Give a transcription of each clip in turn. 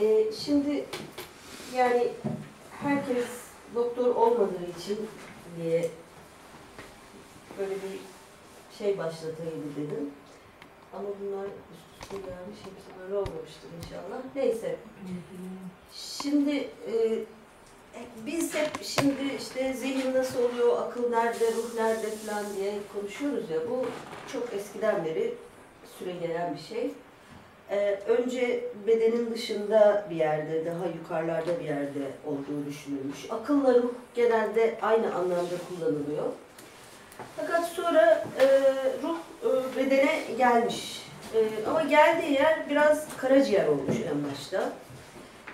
Ee, şimdi yani herkes doktor olmadığı için diye böyle bir şey başlatayım dedim. Ama bunlar üst üste gelmiş, hepsi böyle olmamıştır inşallah. Neyse. Şimdi e, biz hep şimdi işte zihin nasıl oluyor, akıl nerede, ruh nerede falan diye konuşuyoruz ya. Bu çok eskiden beri süre gelen bir şey. Ee, önce bedenin dışında bir yerde, daha yukarılarda bir yerde olduğu düşünülmüş. Akılla ruh genelde aynı anlamda kullanılıyor. Fakat sonra e, ruh e, bedene gelmiş. E, ama geldiği yer biraz karaciğer olmuş en başta.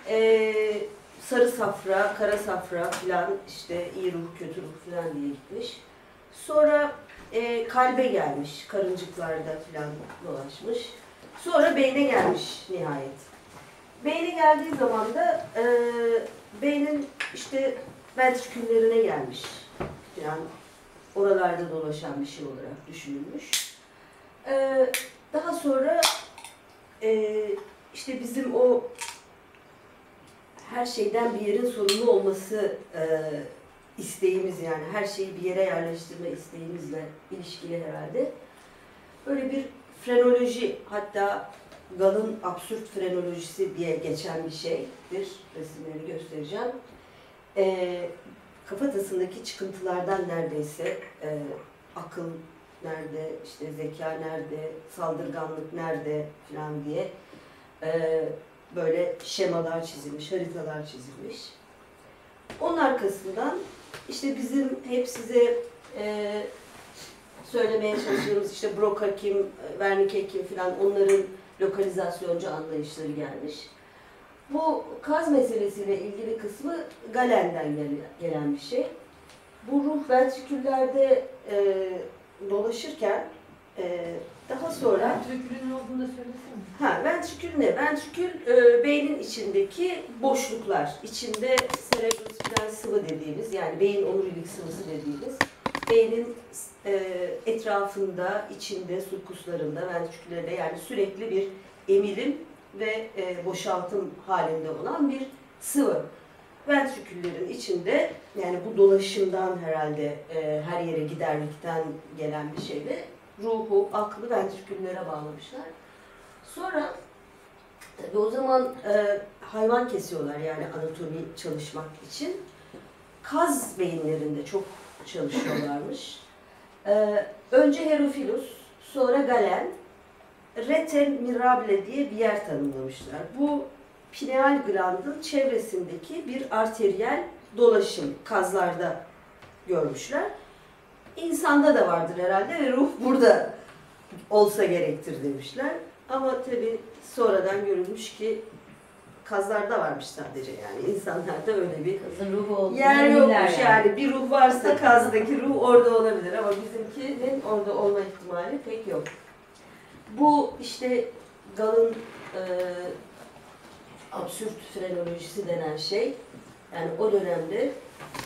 E, sarı safra, kara safra filan işte iyi ruh, kötü ruh filan diye gitmiş. Sonra e, kalbe gelmiş, karıncıklarda filan dolaşmış. Sonra beyne gelmiş nihayet. Beyne geldiği zaman da e, beynin işte ventriküllerine gelmiş. Yani oralarda dolaşan bir şey olarak düşünülmüş. E, daha sonra e, işte bizim o her şeyden bir yerin sorumlu olması e, isteğimiz yani her şeyi bir yere yerleştirme isteğimizle ilişkili herhalde. Böyle bir frenoloji hatta Gal'ın absürt frenolojisi diye geçen bir şeydir. Resimleri göstereceğim. E, kafatasındaki çıkıntılardan neredeyse e, akıl nerede, işte zeka nerede, saldırganlık nerede falan diye e, böyle şemalar çizilmiş, haritalar çizilmiş. Onun arkasından işte bizim hep size e, söylemeye çalıştığımız işte Broca kim, Wernicke kim falan onların lokalizasyoncu anlayışları gelmiş. Bu kaz meselesiyle ilgili kısmı Galen'den gel- gelen bir şey. Bu ruh ventriküllerde e, dolaşırken e, daha sonra Ventrikülün olduğunu da söylesene. Ha, ventrikül ne? Ventrikül e, beynin içindeki boşluklar. İçinde cerebrospinal sıvı dediğimiz yani beyin omurilik sıvısı dediğimiz beynin e, etrafında, içinde, sulkuslarında, ventriküllerinde yani sürekli bir emilim ve e, boşaltım halinde olan bir sıvı. Ventriküllerin içinde yani bu dolaşımdan herhalde e, her yere giderlikten gelen bir şeyle ruhu, aklı ventriküllere bağlamışlar. Sonra tabii o zaman hayvan kesiyorlar yani anatomi çalışmak için. Kaz beyinlerinde çok çalışıyorlarmış. E, önce Herophilus, sonra Galen, Rete mirable diye bir yer tanımlamışlar. Bu pineal glandın çevresindeki bir arteriyel dolaşım kazlarda görmüşler. İnsanda da vardır herhalde ve ruh burada olsa gerektir demişler. Ama tabi sonradan görülmüş ki kazlarda varmış sadece yani insanlarda öyle bir Kızın ruhu olduğunu yer yokmuş yani. Bir ruh varsa kazdaki ruh orada olabilir ama bizimkinin orada olma ihtimali pek yok. Bu işte Gal'ın e, absürt frenolojisi denen şey yani o dönemde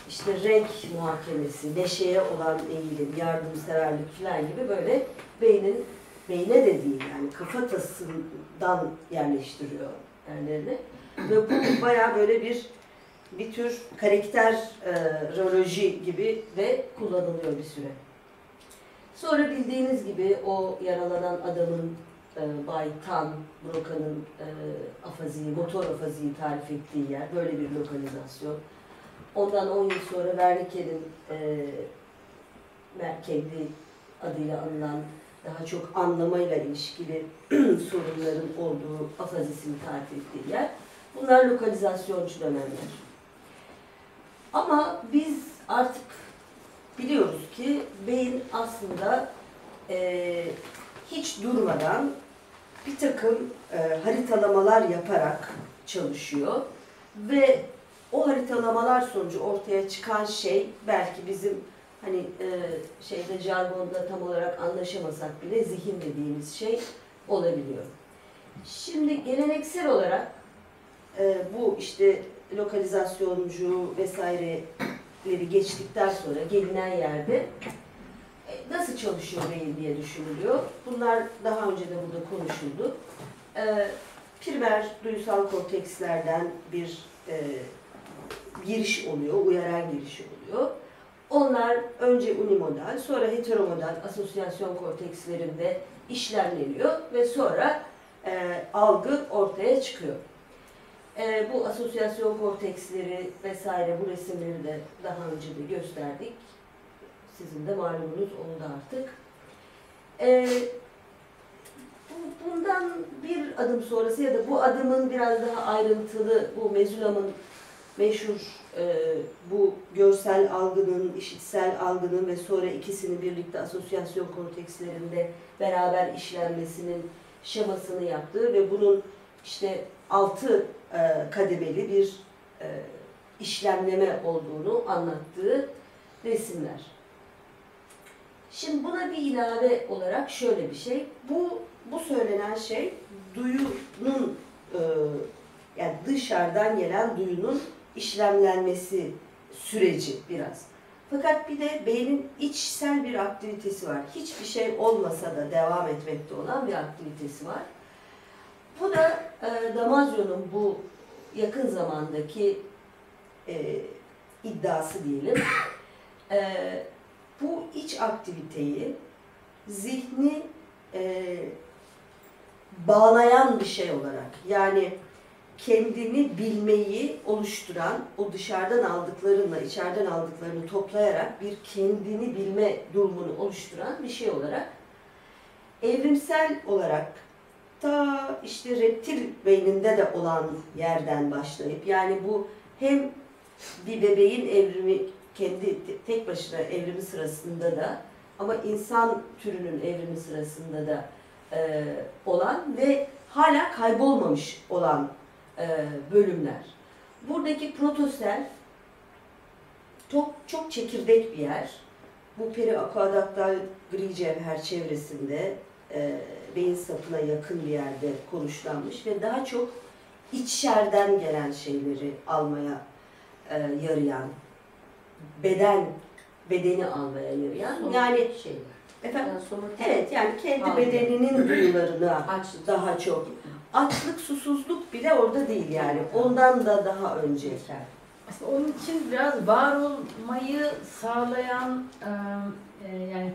işte renk muhakemesi, neşeye olan eğilim, yardımseverlik falan gibi böyle beynin beyne de değil yani kafatasından yerleştiriyor yerlerine. Ve bu bayağı böyle bir bir tür karakter e, roloji gibi ve kullanılıyor bir süre. Sonra bildiğiniz gibi o yaralanan adamın e, Bay Tan, Broca'nın e, afaziyi, motor afaziyi tarif ettiği yer, böyle bir lokalizasyon. Ondan 10 yıl sonra Wernicke'nin e, kendi adıyla anılan daha çok anlamayla ilişkili sorunların olduğu afazisini tarif ettiği yer. Bunlar lokalizasyoncu dönemler. Ama biz artık biliyoruz ki beyin aslında e, hiç durmadan bir takım e, haritalamalar yaparak çalışıyor ve o haritalamalar sonucu ortaya çıkan şey belki bizim hani e, şeyde jargonda tam olarak anlaşamasak bile zihin dediğimiz şey olabiliyor. Şimdi geleneksel olarak e, bu işte lokalizasyoncu vesaireleri geçtikten sonra gelinen yerde e, nasıl çalışıyor beyin diye düşünülüyor. Bunlar daha önce de burada konuşuldu. E, primer duysal kortekslerden bir e, giriş oluyor, uyaran giriş oluyor. Onlar önce unimodal, sonra heteromodal asosyasyon kortekslerinde işlemleniyor ve sonra e, algı ortaya çıkıyor. E, bu asosyasyon korteksleri vesaire bu resimleri de daha önce de gösterdik. Sizin de malumunuz onu da artık. E, bu- bundan bir adım sonrası ya da bu adımın biraz daha ayrıntılı bu Mezulam'ın meşhur bu görsel algının, işitsel algının ve sonra ikisini birlikte asosyasyon kortekslerinde beraber işlenmesinin şemasını yaptığı ve bunun işte altı e, kademeli bir e, işlemleme olduğunu anlattığı resimler. Şimdi buna bir ilave olarak şöyle bir şey. Bu bu söylenen şey duyunun e, yani dışarıdan gelen duyunun işlemlenmesi süreci biraz. Fakat bir de beynin içsel bir aktivitesi var. Hiçbir şey olmasa da devam etmekte olan bir aktivitesi var. Bu da e, Damasio'nun bu yakın zamandaki e, iddiası diyelim. E, bu iç aktiviteyi zihni e, bağlayan bir şey olarak yani kendini bilmeyi oluşturan, o dışarıdan aldıklarınla içeriden aldıklarını toplayarak bir kendini bilme durumunu oluşturan bir şey olarak evrimsel olarak ta işte reptil beyninde de olan yerden başlayıp yani bu hem bir bebeğin evrimi kendi te- tek başına evrimi sırasında da ama insan türünün evrimi sırasında da e, olan ve hala kaybolmamış olan e, bölümler. Buradaki protosel çok, çok çekirdek bir yer. Bu periakuadaktal gri cevher çevresinde e, beyin sapına yakın bir yerde konuşlanmış ve daha çok içeriden gelen şeyleri almaya e, yarayan, beden bedeni almaya yarayan yani şeyler. efendim Yani somatik evet yani kendi bedeninin duyularına daha çok açlık susuzluk bile orada değil yani ondan da daha önce. Aslında onun için biraz var olmayı sağlayan e, yani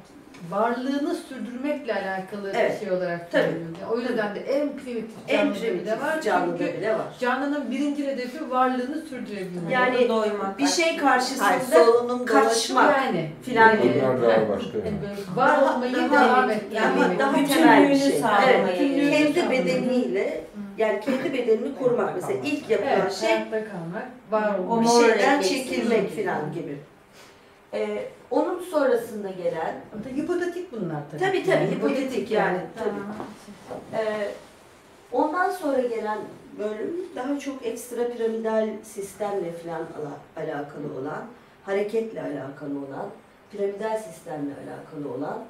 varlığını sürdürmekle alakalı Evet, bir şey olarak tabii. Yani O yüzden de en primitif En primitif bile var. canlıda Çünkü bile var. canlının birinci hedefi varlığını sürdürebilmek. Yani doymak. Bir şey Hayır, karşısında solunum dolaşma. kaçmak yani filan gibi. Bunlar daha başka yani var Daha- olmayı devam yani ettirmek. daha temel bir şey. Evet, kendi bedeniyle yani kendi bedenini korumak mesela ilk yapılan Evet, şey hayatta kalmak, var olmak. bir şeyden çekilmek filan gibi. Ee, onun sonrasında gelen hipotetik bunlar tabii. Tabii, tabii, Yani hipotetik yani, tabii. Tamam. Ee, ondan sonra gelen bölüm daha çok ekstra piramidal sistemle falan ala- alakalı olan, hareketle alakalı olan, piramidal sistemle alakalı olan,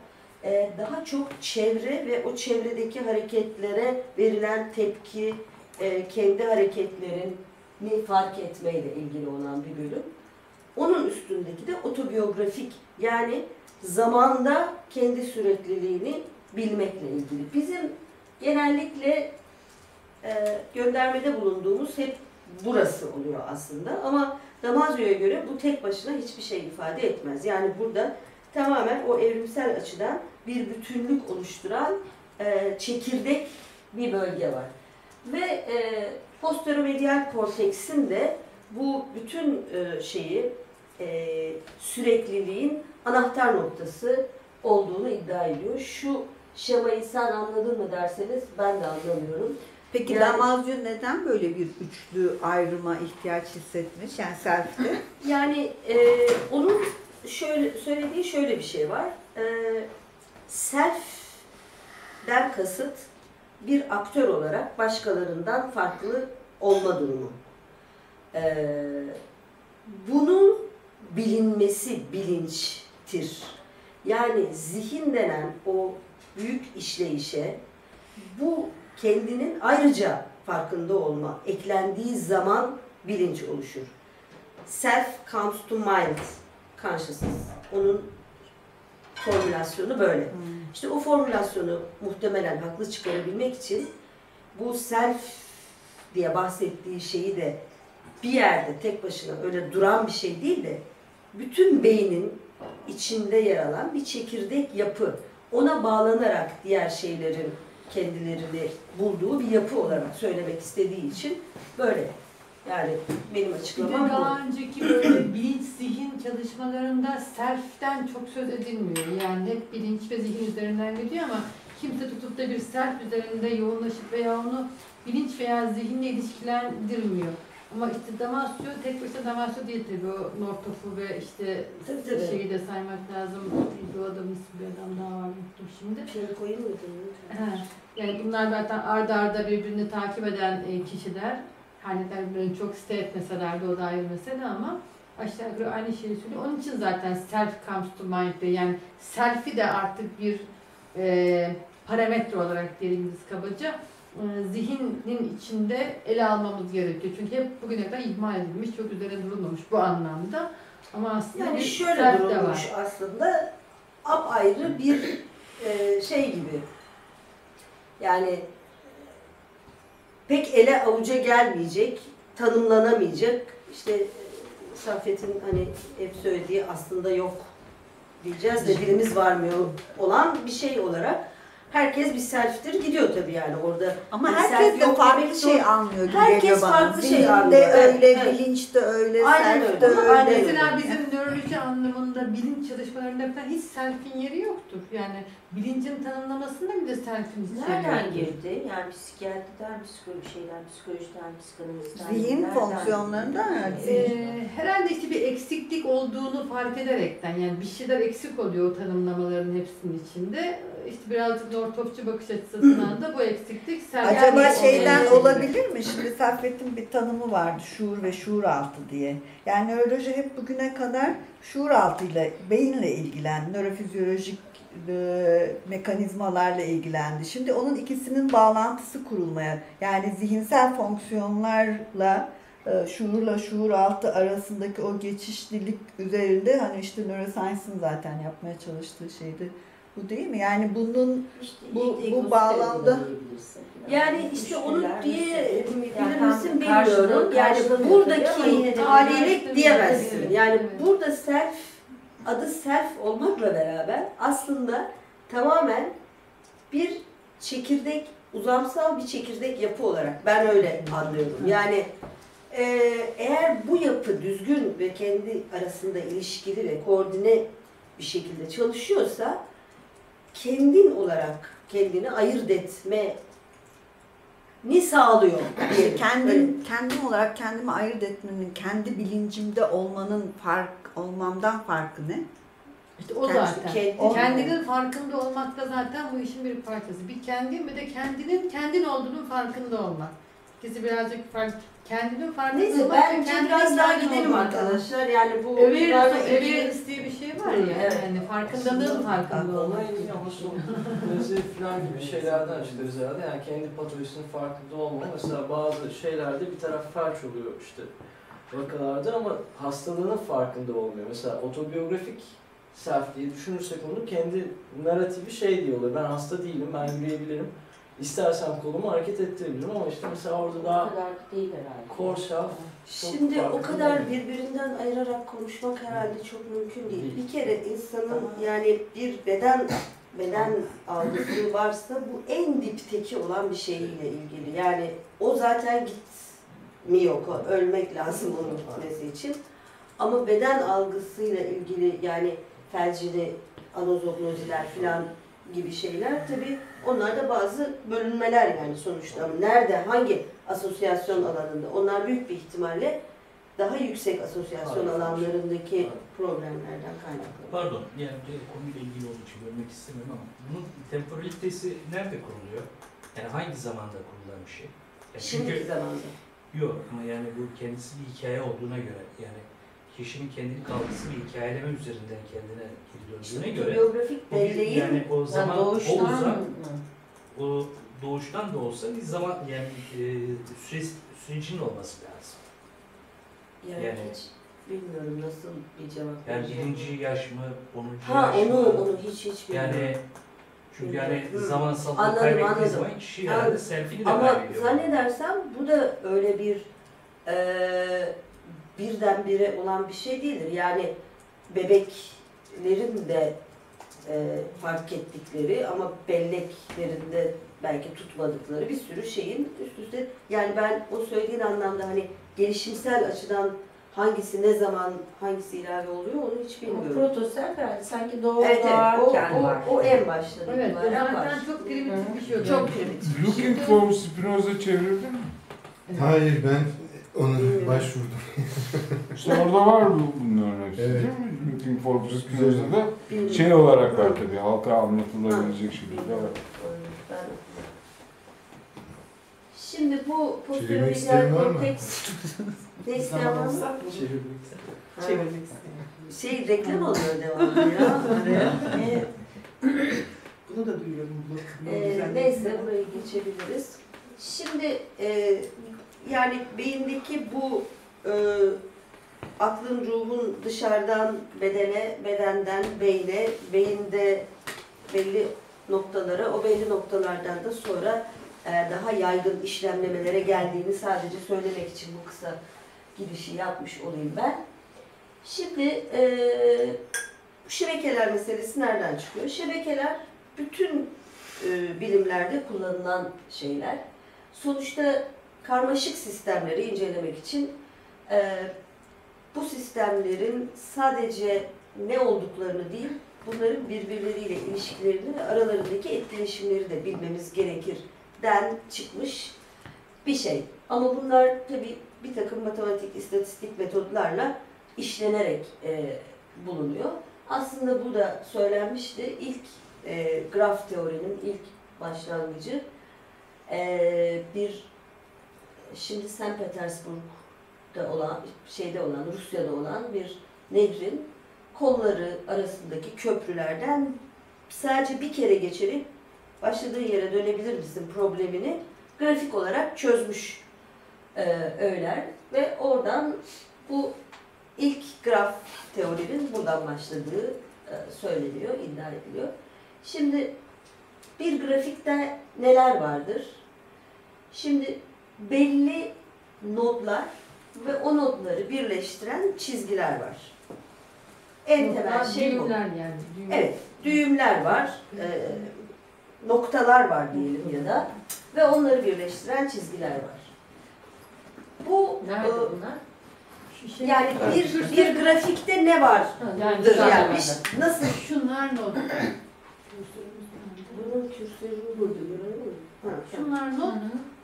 e, daha çok çevre ve o çevredeki hareketlere verilen tepki, e, kendi hareketlerini fark etmeyle ilgili olan bir bölüm. Onun üstündeki de otobiyografik yani zamanda kendi sürekliliğini bilmekle ilgili. Bizim genellikle e, göndermede bulunduğumuz hep burası oluyor aslında ama Damazio'ya göre bu tek başına hiçbir şey ifade etmez. Yani burada tamamen o evrimsel açıdan bir bütünlük oluşturan e, çekirdek bir bölge var. Ve e, posteromedial korteksin de bu bütün e, şeyi e, sürekliliğin anahtar noktası olduğunu iddia ediyor. Şu şemayı sen anladın mı derseniz ben de anlamıyorum. Peki Yani- Damazio neden böyle bir üçlü ayrıma ihtiyaç hissetmiş? Yani self'te. Yani e, onun şöyle söylediği şöyle bir şey var. E, self'den kasıt bir aktör olarak başkalarından farklı olma durumu. E, bunun bilinmesi bilinçtir. Yani zihin denen o büyük işleyişe bu kendinin ayrıca farkında olma eklendiği zaman bilinç oluşur. Self comes to mind consciousness. Onun formülasyonu böyle. İşte o formülasyonu muhtemelen haklı çıkarabilmek için bu self diye bahsettiği şeyi de bir yerde tek başına öyle duran bir şey değil de bütün beynin içinde yer alan bir çekirdek yapı. Ona bağlanarak diğer şeylerin kendilerini bulduğu bir yapı olarak söylemek istediği için böyle. Yani benim Bir de açıklamam bu. daha önceki böyle bilinç zihin çalışmalarında self'ten çok söz edilmiyor. Yani hep bilinç ve zihin üzerinden gidiyor ama kimse tutup da bir self üzerinde yoğunlaşıp veya onu bilinç veya zihinle ilişkilendirmiyor. Ama işte Damasio tek başına Damasio değil tabii o Northoff'u ve işte Tabii, tabii. şeyi de saymak lazım. Bir adamın ismi bir adam daha var unuttum şimdi. Koyayım mı? He, Yani bunlar zaten arda arda birbirini takip eden e, kişiler. Her ne kadar birbirlerini çok site etmeseler de o da ayrı mesele ama aşağı yukarı aynı şeyi söylüyor. Onun için zaten self comes to mind diye yani self'i de artık bir e, parametre olarak diyelim biz kabaca zihnin içinde ele almamız gerekiyor. Çünkü hep bugüne kadar ihmal edilmiş, çok üzerine durulmamış bu anlamda. Ama aslında Yani bir şöyle durulmuş var. aslında apayrı bir e, şey gibi. Yani pek ele avuca gelmeyecek, tanımlanamayacak. İşte e, Saffet'in hani hep söylediği aslında yok diyeceğiz de dilimiz varmıyor olan bir şey olarak herkes bir self'tir gidiyor tabii yani orada. Ama Yani herkes de yok farklı şey anlıyor gibi Herkes bana. farklı şey anlıyor. Öyle, evet. bilinç de öyle, Aynen self de öyle. Aynen öyle. Mesela bizim nöroloji anlamında bilinç çalışmalarında falan hiç self'in yeri yoktur. Yani bilincin tanımlamasında self'in hiç yeri Nereden girdi? Yani psikiyatriden, psikoloji şeyden, psikolojiden, psikanalizden. Zihin nereden fonksiyonlarından girdi? Ee, herhalde işte bir eksiklik olduğunu fark ederekten yani bir şeyler eksik oluyor o tanımlamaların hepsinin içinde. İşte birazcık Nortopçu bakış açısından da bu eksiklik self Acaba yani şeyden olabilir mi? Şimdi Saffet'in bir tanımı vardı. Şuur ve şuur altı diye. Yani nöroloji hep bugüne kadar şuur altıyla, beyinle ilgilendi. Nörofizyolojik e, mekanizmalarla ilgilendi. Şimdi onun ikisinin bağlantısı kurulmaya, yani zihinsel fonksiyonlarla e, şuurla şuur altı arasındaki o geçişlilik üzerinde hani işte neuroscience'ın zaten yapmaya çalıştığı şeydi. Bu değil mi? Yani bunun İşte Bu- işte bu bağlamda-. Yani işte onu diye bilir misin bilmiyorum. Yani buradaki bir- diyemezsin. Yani burada self, adı self olmakla beraber aslında tamamen bir çekirdek, uzamsal bir çekirdek yapı olarak ben öyle anlıyorum. Yani e, eğer bu yapı düzgün ve kendi arasında ilişkili ve koordine bir şekilde çalışıyorsa kendin olarak kendini ayırt etme ni sağlıyor. Öyle. kendim kendim olarak kendimi ayırt etmenin, kendi bilincimde olmanın fark olmamdan farkı ne? İşte o Kendi- zaten. kendi- kendinin farkında olmak da zaten bu işin bir parçası. Bir kendin bir de kendinin kendin olduğunun farkında olmak. İkisi birazcık farklı. Kendinin farkında Neyse bence biraz daha gidelim arkadaşlar. Yani bu Awareness, bunlarla ilgili- awareness diye bir şey var ya. Evet. Yani farkındalığın farkında olmak. Ona ilgili ama son mezi falan gibi şeylerden çıkarız herhalde. Yani kendi patolojisinin farkında olma. Mesela bazı şeylerde bir taraf felç oluyor işte vakalarda ama hastalığının farkında olmuyor. Mesela otobiyografik self diye düşünürsek onu kendi narratifi şey diyorlar. Ben hasta değilim, ben yürüyebilirim. İstersem kolumu hareket ettirebilirim ama işte mesela orada O daha kadar da değil herhalde. self Şimdi o kadar değil. birbirinden ayırarak konuşmak herhalde çok mümkün değil. Bir kere insanın yani bir beden beden algısı varsa bu en dipteki olan bir şeyiyle ilgili. Yani o zaten gitmiyor. Ölmek lazım onun gitmesi için. Ama beden algısıyla ilgili yani felcili anozognoziler falan gibi şeyler tabii onlar da bazı bölünmeler yani sonuçta. Nerede, hangi asosyasyon alanında? Onlar büyük bir ihtimalle daha yüksek asosyasyon Aynen. alanlarındaki Aynen. problemlerden kaynaklı. Pardon, yani bu konuyla ilgili olduğu için bölmek istemiyorum ama bunun temporalitesi nerede kuruluyor? Yani hangi zamanda kurulan bir şey? Yani Şimdiki zamanda. yok ama yani bu kendisi bir hikaye olduğuna göre yani kişinin kendini kaldısı bir hikayeleme üzerinden kendine geri döndüğüne göre Otobiyografik o bir- belleğin yani o zaman o doğuştan uzam, mı? o doğuştan da olsa bir zaman yani e, süre, sürecinin olması lazım. yani, yani- hiç bilmiyorum nasıl bir cevap Yani birinci yaş mı, onuncu Ha yaş onu mı? onu hiç hiç bilmiyorum. Yani Çünkü yani Hı. zamansal Anladım, kaybettiği anladım. zaman kişi herhalde Anladım. selfie'ni de Ama kaybediyor. zannedersem bu da öyle bir eee birdenbire olan bir şey değildir. Yani bebeklerin de eee, fark ettikleri ama belleklerinde belki tutmadıkları bir sürü şeyin üst üste yani ben o söylediğin anlamda hani gelişimsel açıdan hangisi ne zaman hangisi ilave oluyor onu hiç bilmiyorum. protosel herhalde sanki doğu Evet evet o, doğarken var. o, o en başta Evet, o zaten çok primitif bir şey. Çok primitif. Looking for Spinoza çevirdin mi? Hayır ben Bilmiyorum. başvurdum. İşte orada var bu bunların hepsi Evet. değil mi? Looking for güzel. Spinoza'da Bilmiyorum. şey olarak var tabii halka anlatılabilecek şekilde var. Şimdi bu Çevirmek isteyen var mı? konteks ne isteyen var mı? Çevirmek istedim. Şey reklam oluyor devamlı ya. Bunu da duyuyorum. Bu, Ee, güzel. neyse burayı geçebiliriz. Şimdi e, yani beyindeki bu e, aklın ruhun dışarıdan bedene, bedenden beyne, beyinde belli noktalara, o belli noktalardan da sonra e, daha yaygın işlemlemelere geldiğini sadece söylemek için bu kısa girişi yapmış olayım ben. Şimdi e, bu şebekeler meselesi nereden çıkıyor? Şebekeler bütün e, bilimlerde kullanılan şeyler. Sonuçta karmaşık sistemleri incelemek için e, bu sistemlerin sadece ne olduklarını değil, bunların birbirleriyle ilişkilerini ve aralarındaki etkileşimleri de bilmemiz gerekir den çıkmış bir şey. Ama bunlar tabii bir takım matematik, istatistik metodlarla işlenerek e, bulunuyor. Aslında bu da söylenmişti. İlk e, graf teorinin ilk başlangıcı e, bir şimdi St. Petersburg'da olan, şeyde olan, Rusya'da olan bir nehrin kolları arasındaki köprülerden sadece bir kere geçerek başladığı yere dönebilir misin problemini grafik olarak çözmüş e, Öğler ve oradan bu ilk graf teorinin buradan başladığı e, söyleniyor, iddia ediliyor. Şimdi bir grafikte neler vardır? Şimdi belli nodlar ve o nodları birleştiren çizgiler var. En temel Noktalar, şey bu. düğümler yani. düğüm. Evet, düğümler var, e, noktalar var diyelim ya da ve onları birleştiren çizgiler var. Bu Nerede e, bunlar? Şu şey- yani bir, bir grafikte ne var? yani yani nasıl? Şunlar not. Bunun kürsörünü burada? Ha, tamam. Şunlar not.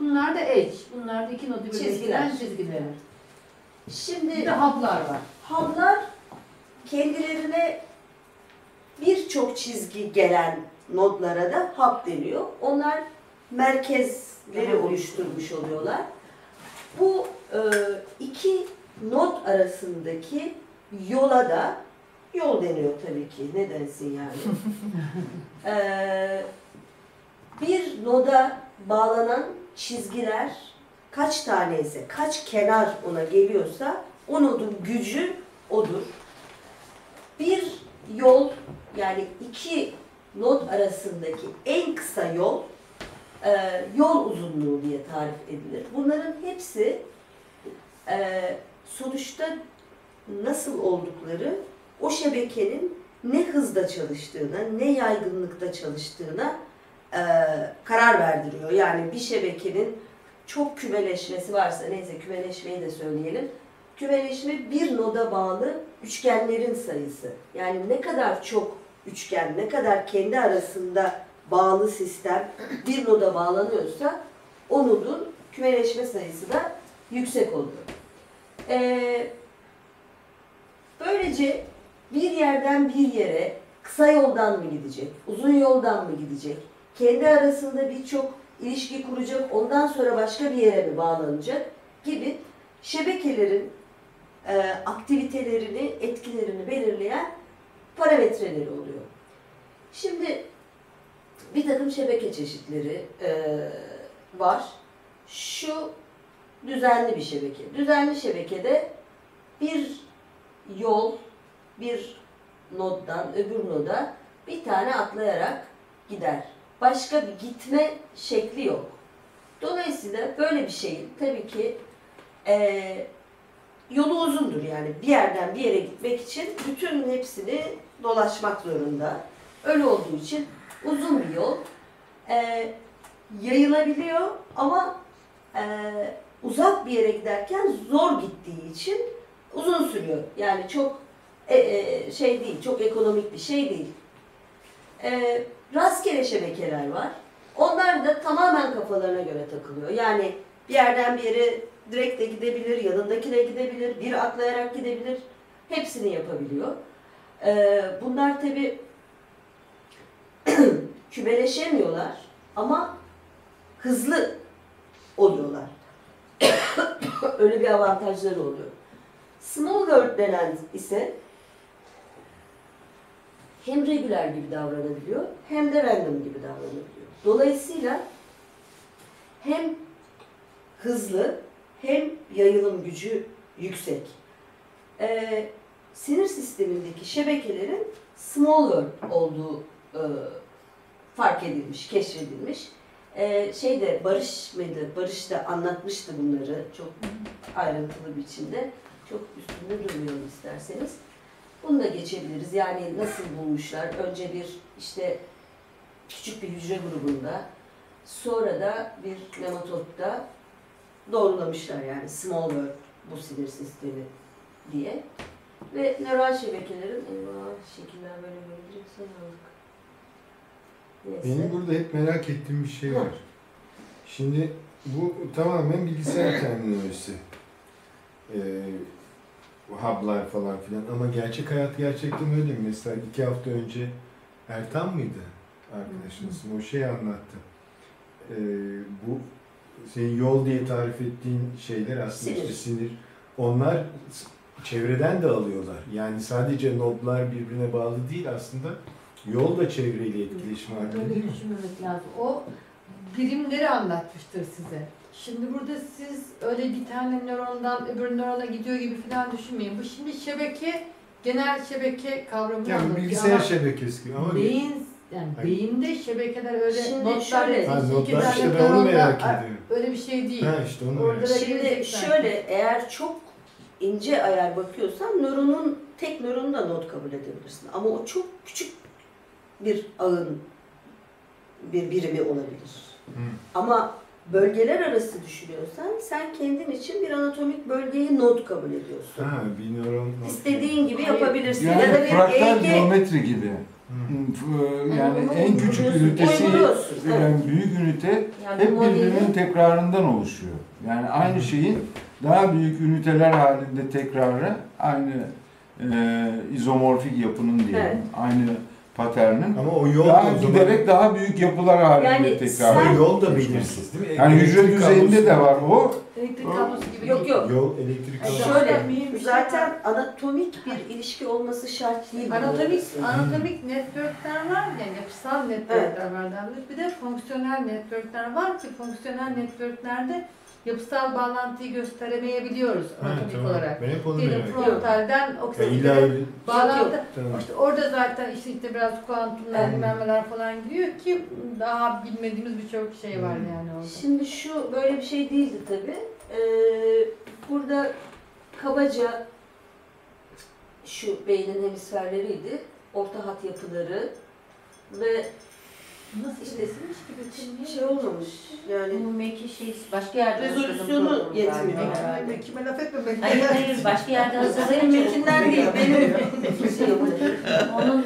Bunlar da edge. Bunlar da iki notu birleştiren Çizgiler. çizgiler. Bir Şimdi de haplar var. Hamlar kendilerine birçok çizgi gelen nodlara da hap deniyor. Onlar merkezleri oluşturmuş oluyorlar. Bu e, iki nod arasındaki yola da yol deniyor tabii ki. Ne densin yani. E, bir noda bağlanan çizgiler kaç tane ise, kaç kenar ona geliyorsa o nodun gücü odur. Bir yol yani iki nod arasındaki en kısa yol e, yol uzunluğu diye tarif edilir. Bunların hepsi e, sonuçta nasıl oldukları o şebekenin ne hızda çalıştığına, ne yaygınlıkta çalıştığına e, karar verdiriyor. Yani bir şebekenin çok kümeleşmesi varsa, neyse kümeleşmeyi de söyleyelim. Kümeleşme bir noda bağlı üçgenlerin sayısı. Yani ne kadar çok üçgen, ne kadar kendi arasında bağlı sistem bir noda bağlanıyorsa o nodun kümeleşme sayısı da yüksek oluyor. Ee, böylece bir yerden bir yere kısa yoldan mı gidecek, uzun yoldan mı gidecek, kendi arasında birçok ilişki kuracak, ondan sonra başka bir yere mi bağlanacak gibi şebekelerin e, aktivitelerini, etkilerini belirleyen parametreleri oluyor. Şimdi bir takım şebeke çeşitleri e, var. Şu düzenli bir şebeke. Düzenli şebekede bir yol bir noddan öbür noda bir tane atlayarak gider. Başka bir gitme şekli yok. Dolayısıyla böyle bir şeyin tabii ki eee, yolu uzundur yani. Bir yerden bir yere gitmek için bütün hepsini dolaşmak zorunda. Öyle olduğu için uzun bir yol. Eee, yayılabiliyor ama eee, uzak bir yere giderken zor gittiği için uzun sürüyor. Yani çok e, e, şey değil, çok ekonomik bir şey değil. E, rastgele şebekeler var. Onlar da tamamen kafalarına göre takılıyor. Yani bir yerden bir yere direkt de gidebilir, yanındakine gidebilir, bir atlayarak gidebilir. Hepsini yapabiliyor. E, bunlar tabi kümeleşemiyorlar ama hızlı oluyorlar. Öyle bir avantajları oluyor. Small world denen ise hem regüler gibi davranabiliyor hem de random gibi davranabiliyor. Dolayısıyla hem hızlı hem yayılım gücü yüksek. Ee, sinir sistemindeki şebekelerin small world olduğu e, fark edilmiş, keşfedilmiş. Ee, şeyde Barış mıydı? Barış da anlatmıştı bunları çok ayrıntılı biçimde. Çok üstünde durmayalım isterseniz. Bunu da geçebiliriz. Yani nasıl bulmuşlar? Önce bir işte küçük bir hücre grubunda, sonra da bir nematotta doğrulamışlar yani small world bu sinir sistemi diye. Ve nöral şebekelerin, eyvah şekiller böyle böyle sanırlık. Neyse. Benim burada hep merak ettiğim bir şey var. Şimdi bu tamamen bilgisayar terminolojisi. Ee, hub'lar falan filan ama gerçek hayat gerçekten öyle mi? Mesela iki hafta önce Ertan mıydı arkadaşınız? O şey anlattı. Ee, bu senin yol diye tarif ettiğin şeyler aslında Sinir. işte sinir. Onlar çevreden de alıyorlar. Yani sadece nodlar birbirine bağlı değil aslında. Yol da çevreyle etkileşim halinde Öyle değil mi? düşünmemek lazım. O birimleri anlatmıştır size. Şimdi burada siz öyle bir tane nörondan öbür nörona gidiyor gibi falan düşünmeyin. Bu şimdi şebeke, genel şebeke kavramını Yani bilgisayar Ama şebekesi gibi ama beyin, yani Hayır. beyinde şebekeler öyle Şimdi notlar şöyle- ha. İki notlar tane işte ben onu nöronda- merak ediyorum. Öyle bir şey değil. Ha işte onu Orada merak da- Şimdi gelecek şöyle eğer çok ince ayar bakıyorsan nöronun tek nöronu da not kabul edebilirsin. Ama o çok küçük bir ağın bir birimi olabilir. Hı. Ama bölgeler arası düşünüyorsan sen kendin için bir anatomik bölgeyi not kabul ediyorsun. Ha, bir nöron not- İstediğin gibi Hayır. yapabilirsin. ya da Yani bir fraktal EEG geometri gibi. Hı. Yani Onu en küçük ünitesi Uyguluyorsun, evet. yani büyük ünite Yani hep birbirinin tekrarından oluşuyor. Yani aynı şeyin daha büyük üniteler halinde tekrarı aynı e, izomorfik yapının diyelim. Evet. Aynı paternin. Ama o yol Daha da o zaman- giderek daha büyük yapılar halinde Yani tekrar. Sen- yol da belirsiz değil mi? Yani hücre düzeyinde de var o. Elektrik kablosu gibi Yok yok. Yol elektrik kablosu. Şöyle, mühim bir şey zaten anatomik bir ilişki olması şart değil. Anatomik, anatomik networkler var yani yapısal networkler var daha doğrusu. Bir de fonksiyonel networkler var ki fonksiyonel networklerde yapısal bağlantıyı gösteremeyebiliyoruz anatomik tamam. olarak. Ben hep onu Diyelim frontalden öyle. bağlantı. Tamam. İşte orada zaten işte, işte biraz kuantumlar, Evet. bilmem neler falan giriyor ki daha bilmediğimiz birçok şey var Hmm. yani orada. Şimdi şu böyle bir şey değildi tabi. burada kabaca şu beynin hemisferleriydi. Orta hat yapıları ve Nasıl İşte resimmiş gibi şey olmamış. Yani belki şey başka yerde Rezolüsyonu hazırladım yetmiyor galiba. herhalde. Kime laf etmemek Hayır hayır başka yerde benim hazırlayınca mekinden değil, benim. Onun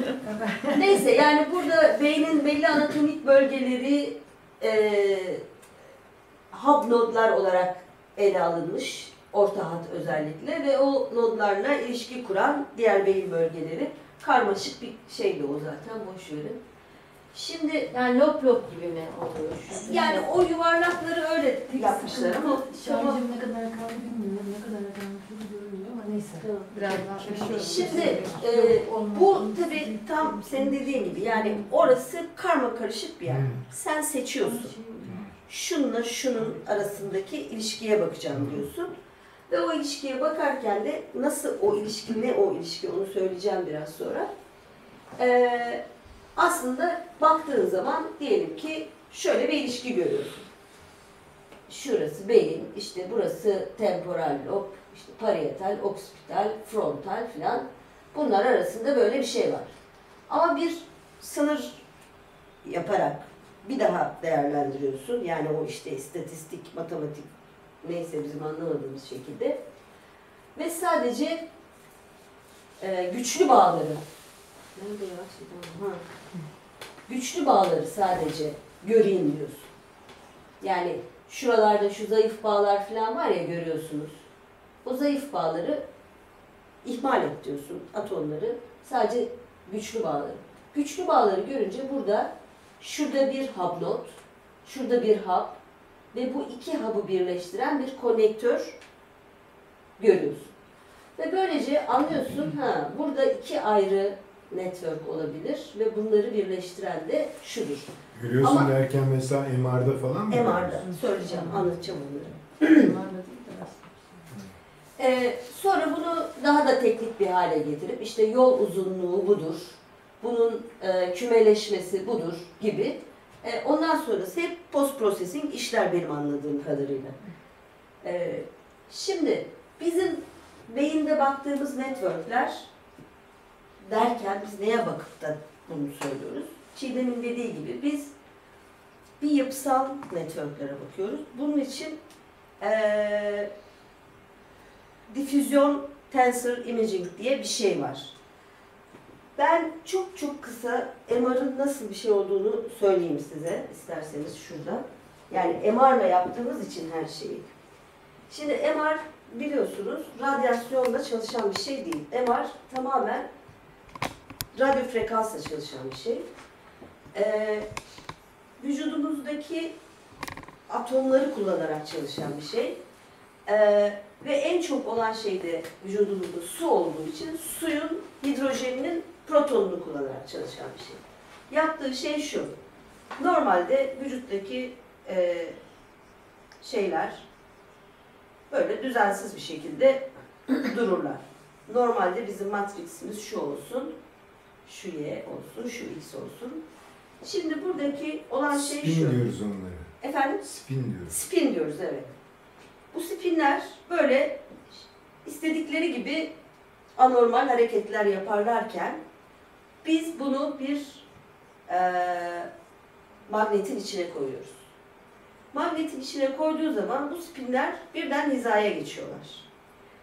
Neyse yani burada beynin belli anatomik bölgeleri e, hub nodlar olarak ele alınmış. Orta hat özellikle ve o nodlarla ilişki kuran diğer beyin bölgeleri karmaşık bir şeydi o zaten boş verin. Şimdi yani lop lop gibi mi oluyor? Şu- yani o yuvarlakları öyle yapmışlar ama. Şarjım ne kadar kaldı bilmiyorum. Ne kadar kaldı görünmüyor ama neyse. Biraz daha. Şimdi e, bu tabii tam senin dediğin gibi yani orası karma karışık bir yer. Hı. Sen seçiyorsun. Şununla şunun arasındaki ilişkiye bakacağım diyorsun. Ve o ilişkiye bakarken de nasıl o ilişki, ne o ilişki onu söyleyeceğim biraz sonra. Ee, aslında baktığın zaman diyelim ki şöyle bir ilişki görüyorsun. Şurası beyin, işte burası temporal lob, işte parietal, oksipital, frontal filan. Bunlar arasında böyle bir şey var. Ama bir sınır yaparak bir daha değerlendiriyorsun. Yani o işte istatistik, matematik neyse bizim anlamadığımız şekilde. Ve sadece e, güçlü bağları Güçlü bağları sadece göreyim diyorsun. Yani şuralarda şu zayıf bağlar falan var ya görüyorsunuz. O zayıf bağları ihmal et diyorsun. At onları. Sadece güçlü bağları. Güçlü bağları görünce burada şurada bir hub not, şurada bir hub ve bu iki hub'ı birleştiren bir konektör görüyorsun. Ve böylece anlıyorsun ha burada iki ayrı network olabilir ve bunları birleştiren de şudur. Görüyorsun Ama- derken mesela MR'da falan mı? MR'da söyleyeceğim, anlatacağım onları. Ee, sonra bunu daha da teknik bir hale getirip işte yol uzunluğu budur, bunun e, kümeleşmesi budur gibi. E, ondan sonrası hep post processing işler benim anladığım kadarıyla. E, şimdi bizim beyinde baktığımız networkler derken biz neye bakıp da bunu söylüyoruz? Çiğdem'in dediği gibi biz bir yapısal networklere bakıyoruz. Bunun için eee difüzyon tensor imaging diye bir şey var. Ben çok çok kısa MR'ın nasıl bir şey olduğunu söyleyeyim size isterseniz şurada. Yani MR'la yaptığımız için her şeyi. Şimdi MR biliyorsunuz radyasyonla çalışan bir şey değil. MR tamamen radyo frekansla çalışan bir şey. Ee, vücudumuzdaki atomları kullanarak çalışan bir şey. Ee, ve en çok olan şey de vücudumuzda su olduğu için suyun hidrojeninin protonunu kullanarak çalışan bir şey. Yaptığı şey şu. Normalde vücuttaki e, şeyler böyle düzensiz bir şekilde dururlar. Normalde bizim matriksimiz şu olsun, şu Y olsun, şu X olsun. Şimdi buradaki olan şey Spin şu. diyoruz onlara. Efendim? Spin diyoruz. Spin diyoruz evet. Bu spinler böyle istedikleri gibi anormal hareketler yaparlarken biz bunu bir eee, magnetin içine koyuyoruz. Magnetin içine koyduğu zaman bu spinler birden hizaya geçiyorlar.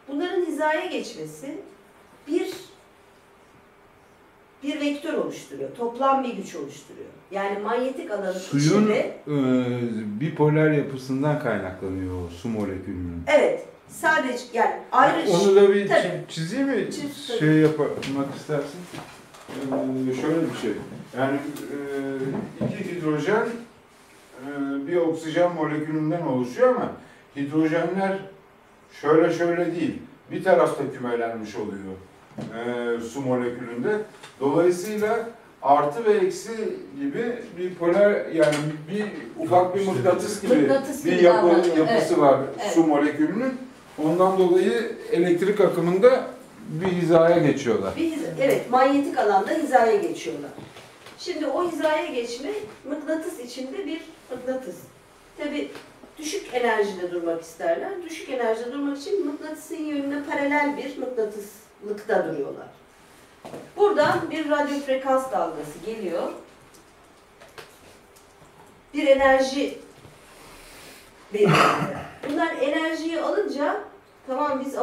Bunların hizaya geçmesi bir bir vektör oluşturuyor. Toplam bir güç oluşturuyor. Yani manyetik alanın Suyun içinde e, bipolar yapısından kaynaklanıyor o su molekülünün. Evet. Sadece yani ayrı Onu da bir Tabii. çi- çizeyim mi? Çiz tabii. şey yapmak istersin. Ee, şöyle bir şey. Yani e, iki hidrojen e, bir oksijen molekülünden oluşuyor ama hidrojenler şöyle şöyle değil. Bir tarafta kümelenmiş oluyor e, su molekülünde. Dolayısıyla artı ve eksi gibi bir polar yani bir ufak bir mıknatıs gibi Mıknatıs bir yapı, davranıyor, yapısı var Evet. su molekülünün. Ondan dolayı elektrik akımında bir hizaya geçiyorlar. bir evet manyetik alanda hizaya geçiyorlar. Şimdi o hizaya geçme mıknatıs içinde bir mıknatıs. Tabi düşük enerjide durmak isterler. Düşük enerjide durmak için mıknatısın yönüne paralel bir mıknatıslıkta duruyorlar. Buradan bir radyo frekans dalgası geliyor. Bir enerji veriyor. Bunlar enerjiyi alınca tamam biz